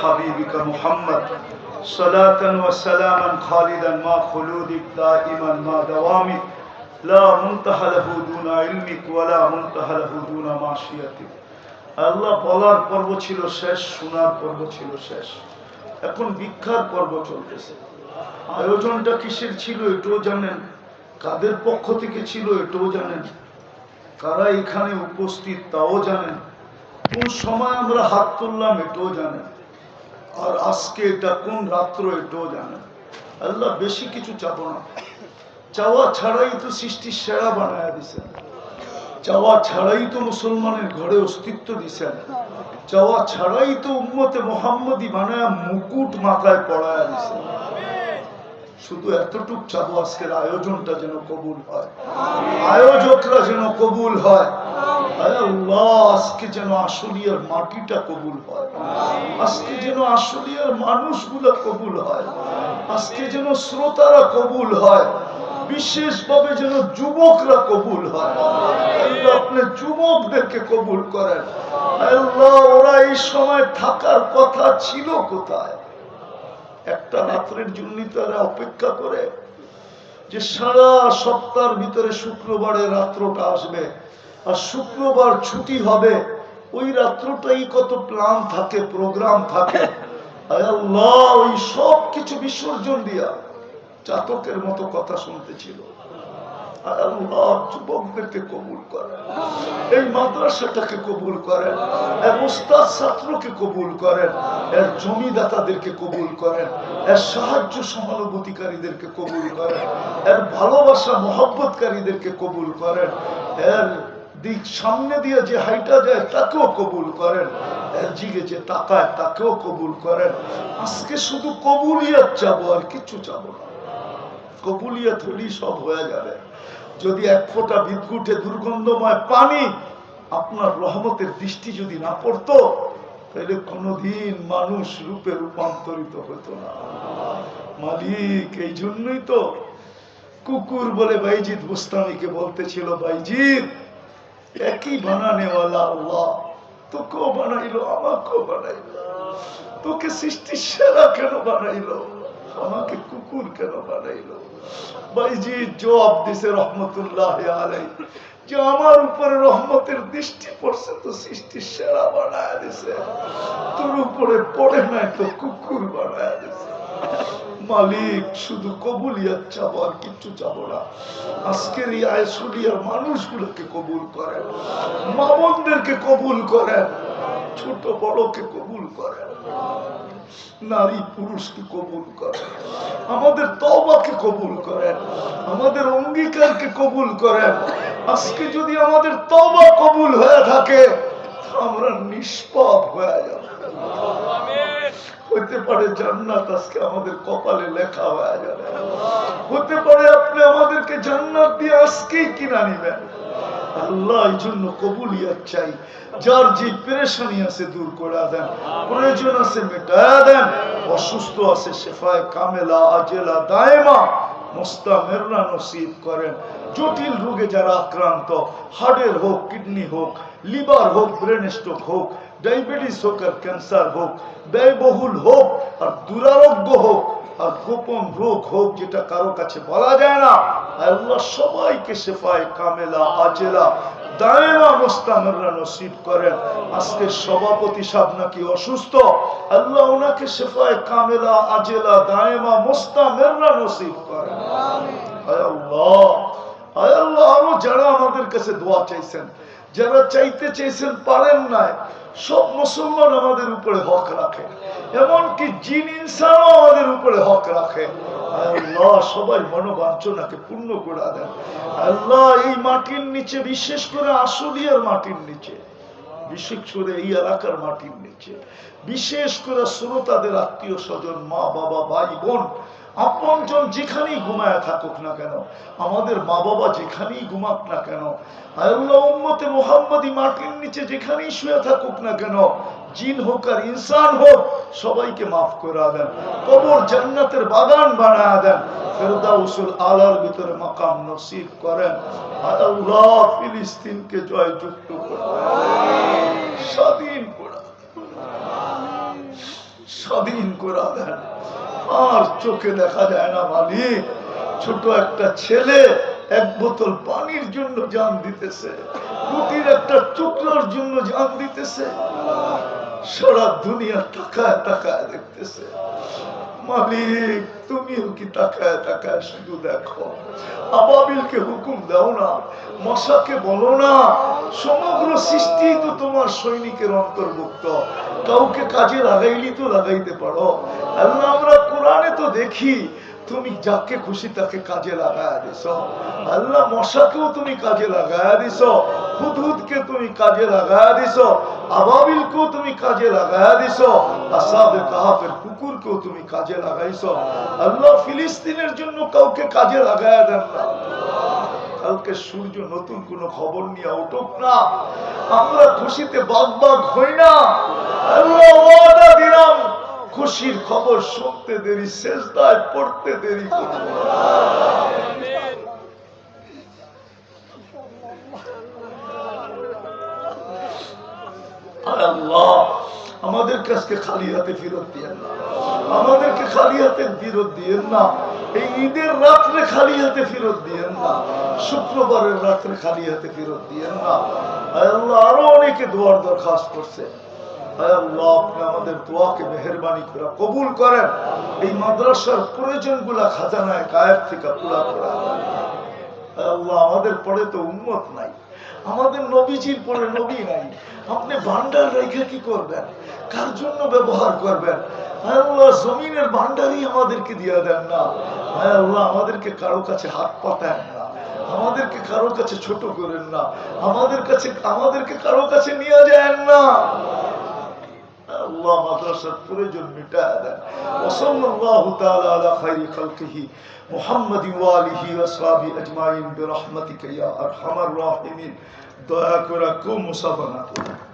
حبيبك محمد صلاة وسلاما خالدا ما خلودك دائما ما دوامك لا منتهى له دون علمك ولا منتهى له دون معصيتك আল্লাহ বলার পর্ব ছিল শেষ শোনার পর্ব ছিল শেষ এখন ভিক্ষার পর্ব চলতেছে আয়োজনটা কিসের ছিল এটাও জানেন কাদের পক্ষ থেকে ছিল এটাও জানেন কারা এখানে উপস্থিত তাও জানেন কোন সময় আমরা হাত তুললাম এটাও জানেন আর আজকে এটা কোন রাত্র এটাও জানেন আল্লাহ বেশি কিছু চাবো না। চাওয়া ছাড়াই তো সৃষ্টির সেরা বানায় দিছেন চাওয়া ছাড়াই তো মুসলমানের ঘরে অস্তিত্ব দিছেন চাওয়া ছাড়াই তো উম্মতে মোহাম্মদী বানায় মুকুট মাথায় পড়ায় দিছেন শুধু এতটুক চাবো আজকের আয়োজনটা যেন কবুল হয়। আয়োজকরা যেন কবুল হয়। আজকে যেন মাটিটা কবুল হয়। আজকে যেন মানুষগুলো কবুল হয়। আজকে যেন শ্রোতারা কবুল হয়। বিশেষভাবে যেন যুবকরা কবুল হয়। আপনি যুবকদেরকে কবুল করেন। ওরা এই সময় থাকার কথা ছিল কোথায়? একটা রাত্রের জন্য তারা অপেক্ষা করে যে সারা সপ্তাহের ভিতরে শুক্রবারে রাত্রটা আসবে। আর শুক্রবার ছুটি হবে। ওই রাত্রটাই কত প্ল্যান থাকে, প্রোগ্রাম থাকে। ওই সব কিছু বিসর্জন দিয়া চাতকের মতো কথা শুনতেছিল কবুল এই মাদ্রাসাটাকে কবুল করেন। কবুল করেন। এর জমিদাতাদেরকে কবুল করেন। এর সাহায্য কবুল করেন। এর ভালোবাসা, মহব্বতকারীদেরকে কবুল করেন। এর দিক সামনে দিয়ে যে হাইটা যায়, তাকেও কবুল করেন। এর যে তাকায়, তাকেও কবুল করেন। আজকে শুধু কবুলিয়াত চাবো আর কিছু চাবো না। কবুলিয়াত হলেই সব হয়ে যাবে। যদি এক ফোঁটা বিদ্যুটে দুর্গন্ধময় পানি আপনার রহমতের দৃষ্টি যদি না পড়তো, তাহলে কোনোদিন মানুষ রূপে রূপান্তরিত হতো না। মালিক এই জন্যই তো কুকুর বলে বাইজিৎ বুস্তামিকে বলতেছিল বাইজিৎ একই বানানেওয়ালা আল্লাহ। তোকেও বানাইলো, আমাকেও বানাইলো। তোকে সৃষ্টি সেরা কেন বানাইলো? আমাকে কুকুর কেন বানাইলো? ভাইজি জবাব দিছে রহমতুল্লাহ আলাই যে আমার উপরে রহমতের দৃষ্টি পড়ছে, তো সৃষ্টি সেরা বানায় দিছে। তোর উপরে পড়ে নাই, তো কুকুর বানায় দিছে। মালিক, শুধু কবুলিয়াত চাবো আর কিচ্ছু চাবো না। আজকের এই আয়সুলিয়ার মানুষগুলোকে কবুল করেন মামনদেরকে কবুল করেন, ছোট বড়কে কবুল করেন, নারী পুরুষকে কবুল করেন, আমাদের তবাকে কবুল করেন, আমাদের অঙ্গীকারকে কবুল করেন। আজকে যদি আমাদের তবা কবুল হয়ে থাকে, আমরা নিষ্পাপ হয়ে যাব। হতে পারে জান্নাত আজকে আমাদের কপালে লেখা হয়ে যাবে। হতে পারে আপনি আমাদেরকে জান্নাত দিয়ে আজকেই কিনা নিবেন। আল্লাহ এই জন্য কবুলিয়াত চাই। যার যে পেরেশানি আছে দূর করে দেন। প্রয়োজন আছে মেটায়া দেন। অসুস্থ আছে শেফায় কামেলা আজেলা দায়মা। মোস্তামেররা নসিব করেন। জটিল রোগে যারা আক্রান্ত হার্টের হোক, কিডনি হোক, লিভার হোক, ব্রেন স্ট্রোক হোক, ডায়াবেটিস হোক আর ক্যান্সার হোক, ব্যয়বহুল হোক আর দুরারোগ্য হোক আর গোপন রোগ হোক যেটা কারও কাছে বলা যায় না আল্লাহ সবাইকে শেফায় কামেলা আজেলা দায়মা মোস্তামেররা নসিব করেন। আজকে সভাপতি সাহেব নাকি অসুস্থ আল্লাহ ওনাকে শেফায় কামেলা আজেলা দায়মা মোস্তামেররা নসিব করেন। আয় আল্লাহ আয় আল্লাহ আরও যারা আমাদের কাছে দোয়া চাইছেন যারা চাইতে চেয়েছেন পারেন নাই, সব মুসলমান আমাদের উপরে হক রাখে। এমনকি জিন ইনসানও আমাদের উপরে হক রাখে। আল্লাহ সবাই মনোবাঞ্ছনাকে পূর্ণ করে দেন। আল্লাহ এই মাটির নিচে, বিশেষ করে আসলিয়ার মাটির নিচে, বিশেষ করে এই এলাকার মাটির নিচে, বিশেষ করে শ্রোতাদের আত্মীয় স্বজন মা বাবা ভাই বোন আপনজন যেখানেই ঘুমায় থাকুক না কেন, আমাদের মা বাবা যেখানেই ঘুমাক না কেন, আল্লাহ উম্মতে মোহাম্মদী মাটির নিচে যেখানেই শুয়ে থাকুক না কেন, জিন হোক আর ইনসান হোক, সবাইকে মাফ করে দেন, কবর জান্নাতের বাগান বানায় দেন, ফেরদাউসুল আলার ভিতরে মাকাম নসিব করেন, আল্লাহ ফিলিস্তিনকে জয়যুক্ত করে স্বাধীন করে স্বাধীন করে দেন আর চোখে দেখা যায় না মালিক। ছোট একটা ছেলে এক বোতল পানির জন্য জান দিতেছে। রুটির একটা টুকরার জন্য জান দিতেছে। সারা দুনিয়া তাকায় তাকায় দেখতেছে। মালিক, তুমিও কি তাকায় তাকায় শুধু দেখো? আবাবিলকে হুকুম দাও না, মশাকে বলো না। সমগ্র সৃষ্টি তো তোমার সৈনিকের অন্তর্ভুক্ত। কাউকে কাজে লাগাইলি তো লাগাইতে পারো। আমরা কোরআনে তো দেখি তুমি যাকে খুশি তাকে কাজে লাগায় দিছ। আল্লাহ মশাকেও তুমি কাজে লাগায় দিছ। হুদহুদকে তুমি কাজে লাগায় দিছ। আবাবিলকেও তুমি কাজে লাগায় দিছ। আসাবে কাহাফের কুকুরকেও তুমি কাজে লাগাইছ। আল্লাহ ফিলিস্তিনের জন্য কাউকে কাজে লাগায় দেন না। কালকে সূর্য নতুন কোন খবর নিয়ে উঠুক না। আমরা খুশিতে বাগ বাগ হই না। আল্লাহ ওয়াদা দিলাম। খুশির খবর শুনতে দেরি শেষদায় পড়তে দেরি আমাদের কাছকে খালি হাতে ফেরত দিয়েন না। আমাদেরকে খালি হাতে ফেরত দিয়েন না। এই ঈদের রাত্রে খালি হাতে ফেরত দিয়েন না। শুক্রবারের রাত্রে খালি হাতে ফেরত দিয়েন না। আরও অনেকে দোয়ার দরখাস্ত করছে। আমাদের পুরা তো উন্মত নাই। আমাদের নবীজির পরে নবী নাই। আপনি ভান্ডার রেখে কি করবেন? কার জন্য ব্যবহার করবেন? জমিনের ভান্ডারই আমাদেরকে দিয়ে দেন না। আল্লাহ, আমাদেরকে কারও কাছে হাত পাতেন না। আমাদেরকে কারও কাছে ছোট করেন না। আমাদের কাছে, আমাদেরকে কারও কাছে নিয়ে যায় না। আল্লাহ মাদ্রাসার প্রয়োজন মিটায় দেন ওসল্লাল্লাহু তাআলা আলা খাইরি খালকিহি। মুহাম্মাদি ওয়া আলিহি ওয়া সাহবি আজমাইন বিরহমাতিকা ইয়া আরহামার রাহিমিন। দয়া করে কেউ মুসাফা না করুন